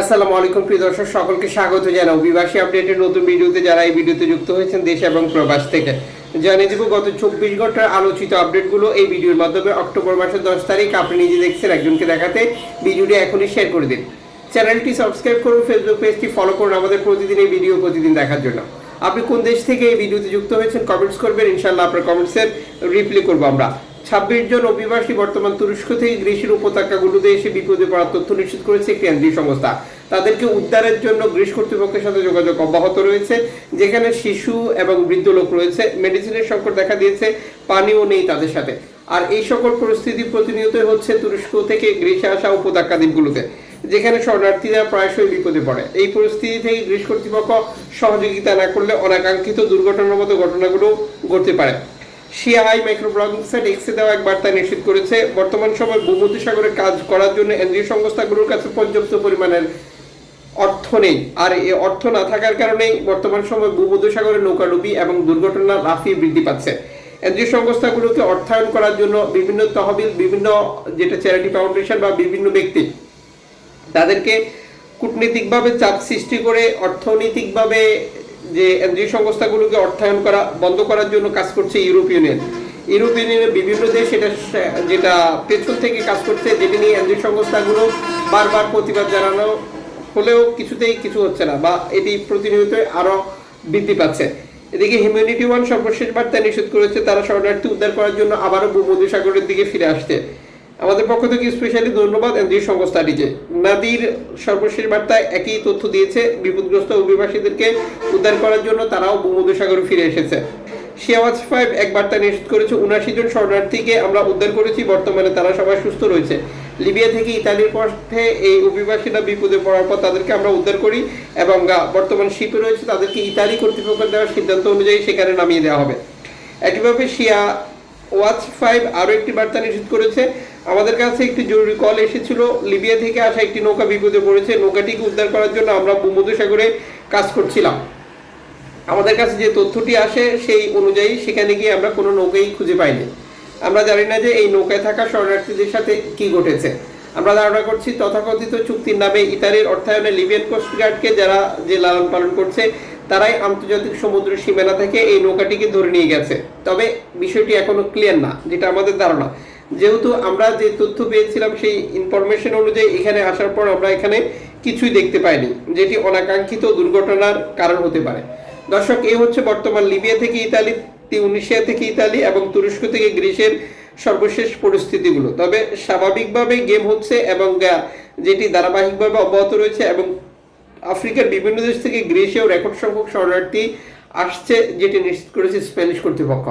আসসালামু আলাইকুম, প্রিয় দর্শক, সকলকে স্বাগত জানাই অভিবাসী আপডেটের নতুন ভিডিওতে যারা এই ভিডিওতে যুক্ত হয়েছেন দেশ এবং প্রবাস থেকে, জানিয়ে দিব গত চব্বিশ ঘণ্টার আলোচিত আপডেটগুলো। এই ভিডিওর মাধ্যমে অক্টোবর মাসের দশ তারিখ আপনি নিজে দেখছেন, একজনকে দেখাতে ভিডিওটি এখনই শেয়ার করে দিন। চ্যানেলটি সাবস্ক্রাইব করুন, ফেসবুক পেজটি ফলো করুন আমাদের প্রতিদিন এই ভিডিও প্রতিদিন দেখার জন্য। আপনি কোন দেশ থেকে এই ভিডিওতে যুক্ত হয়েছেন, কমেন্টস করবেন ইনশাল্লাহ আপনার কমেন্টসের রিপ্লাই করব আমরা। ছাব্বিশ জন অভিবাসী বর্তমান তুরস্ক থেকে গ্রীসের উপত্যকাগুলোতে এসে বিপদে পড়ার তথ্য নিশ্চিত করেছে কেন্দ্রীয় সংস্থা। তাদেরকে উদ্ধারের জন্য গ্রীস কর্তৃপক্ষের সাথে যোগাযোগ অব্যাহত রয়েছে, যেখানে শিশু এবং বৃদ্ধ লোক রয়েছে। মেডিসিনের সংকট দেখা দিয়েছে, পানিও নেই তাদের সাথে। আর এই সকল পরিস্থিতি প্রতিনিয়ত হচ্ছে তুরস্ক থেকে গ্রীসে আসা উপত্যকা দ্বীপগুলোতে, যেখানে শরণার্থীরা প্রায়শই বিপদে পড়ে। এই পরিস্থিতি থেকে গ্রীস কর্তৃপক্ষ সহযোগিতা না করলে অনাকাঙ্ক্ষিত দুর্ঘটনার মতো ঘটনাগুলো ঘটতে পারে। সিআই মাইক্রো ব্লগিং সাইট এক্সে দেওয়া এক বার্তা নিশ্চিত করেছে, বর্তমান সময় ভূমধ্যসাগরে কাজ করার জন্য এনজিও সংস্থাগুলোর কাছে পর্যাপ্ত পরিমাণের অর্থ নেই। আর এই অর্থ না থাকার কারণেই বর্তমান সময় ভূমধ্যসাগরে নৌকাডুবি এবং দুর্ঘটনা লাফিয়ে বৃদ্ধি পাচ্ছে। এনজিও সংস্থাগুলোকে অর্থায়ন করার জন্য বিভিন্ন তহবিল, বিভিন্ন যেটা চ্যারিটি ফাউন্ডেশন বা বিভিন্ন ব্যক্তি, তাদেরকে কূটনীতিকভাবে চাপ সৃষ্টি করে অর্থনৈতিকভাবে যে এনজিও সংস্থাগুলোকে অর্থায়ন করা, বন্ধ করার জন্য কাজ করছে ইউরোপ ইউনিয়ন ইউরোপ ইউনিয়নের বিভিন্ন দেশ এটা যেটা পেছন থেকে কাজ করছে, যেটি নিয়ে এনজিও সংস্থাগুলো বারবার প্রতিবাদ জানানো হলেও কিছুতেই কিছু হচ্ছে না বা এটি প্রতিনিয়ত আরও বৃদ্ধি পাচ্ছে। এদিকে হিউম্যানিটি ওয়ান সর্বশেষ বার্তা নিষেধ করেছে, তারা শরণার্থী উদ্ধার করার জন্য আবারও ভূমধ্যসাগরের দিকে ফিরে আসছে। আমাদের পক্ষ থেকে স্পেশালি ধন্যবাদ এনজিও সংস্থাটিকে। নাদির সর্বশেষ বার্তায় একই তথ্য দিয়েছে, বিপদগ্রস্ত অভিবাসীদেরকে উদ্ধার করার জন্য তারাও ভূমধ্যসাগরে ফিরে এসেছে। শিয়াওয়াজ ফাইভ এক বার্তা নিশ্চিত করেছে উনাশি জন শরণার্থীকে আমরা উদ্ধার করেছি, বর্তমানে তারা সবাই সুস্থ রয়েছে। লিবিয়া থেকে ইতালির পথে এই অভিবাসীরা বিপদে পড়ার পর তাদেরকে আমরা উদ্ধার করি এবং বর্তমান শিপে রয়েছে, তাদেরকে ইতালি কর্তৃপক্ষ দেওয়ার সিদ্ধান্ত অনুযায়ী সেখানে নামিয়ে দেওয়া হবে। একইভাবে শিয়া ওয়াচ ফাইভ আরও একটি বার্তা নিশ্চিত করেছে। আমাদের কাছে একটি জরুরি কল এসেছিল। লিবিয়া থেকে আসা একটি নৌকা বিপদে পড়েছে। নৌকাটিকে উদ্ধার করার জন্য আমরা ভূমধ্যসাগরে কাজ করছিলাম। আমাদের কাছে যে তথ্যটি আসে সেই অনুযায়ী সেখানে গিয়ে আমরা কোনো নৌকাই খুঁজে পাইনি। আমরা জানি না যে এই নৌকায় থাকা শরণার্থীদের সাথে কি ঘটেছে। আমরা ধারণা করছি তথাকথিত চুক্তির নামে ইতালির অর্থায়নে লিবিয়ান কোস্টগার্ডকে যারা যে লালন পালন করছে তারাই আন্তর্জাতিক সমুদ্র সীমানা থেকে এই নৌকাটিকে ধরে নিয়ে গেছে। তবে বিষয়টি এখনও ক্লিয়ার না, যেটা আমাদের ধারণা। যেহেতু আমরা যে তথ্য পেয়েছিলাম সেই ইনফরমেশন অনুযায়ী এখানে আসার পর আমরা এখানে কিছুই দেখতে পাইনি, যেটি অনাকাঙ্ক্ষিত দুর্ঘটনার কারণ হতে পারে। দর্শক, এ হচ্ছে বর্তমান লিবিয়া থেকে ইতালি তিউনিশিয়া থেকে ইতালি এবং তুরস্ক থেকে গ্রিসের সর্বশেষ পরিস্থিতিগুলো। তবে স্বাভাবিকভাবে গেম হচ্ছে এবং যেটি ধারাবাহিকভাবে অব্যাহত রয়েছে এবং আফ্রিকার বিভিন্ন দেশ থেকে গ্রিসেও রেকর্ড সংখ্যক শরণার্থী আসছে যেটি নিশ্চিত করেছে স্প্যানিশ কর্তৃপক্ষ।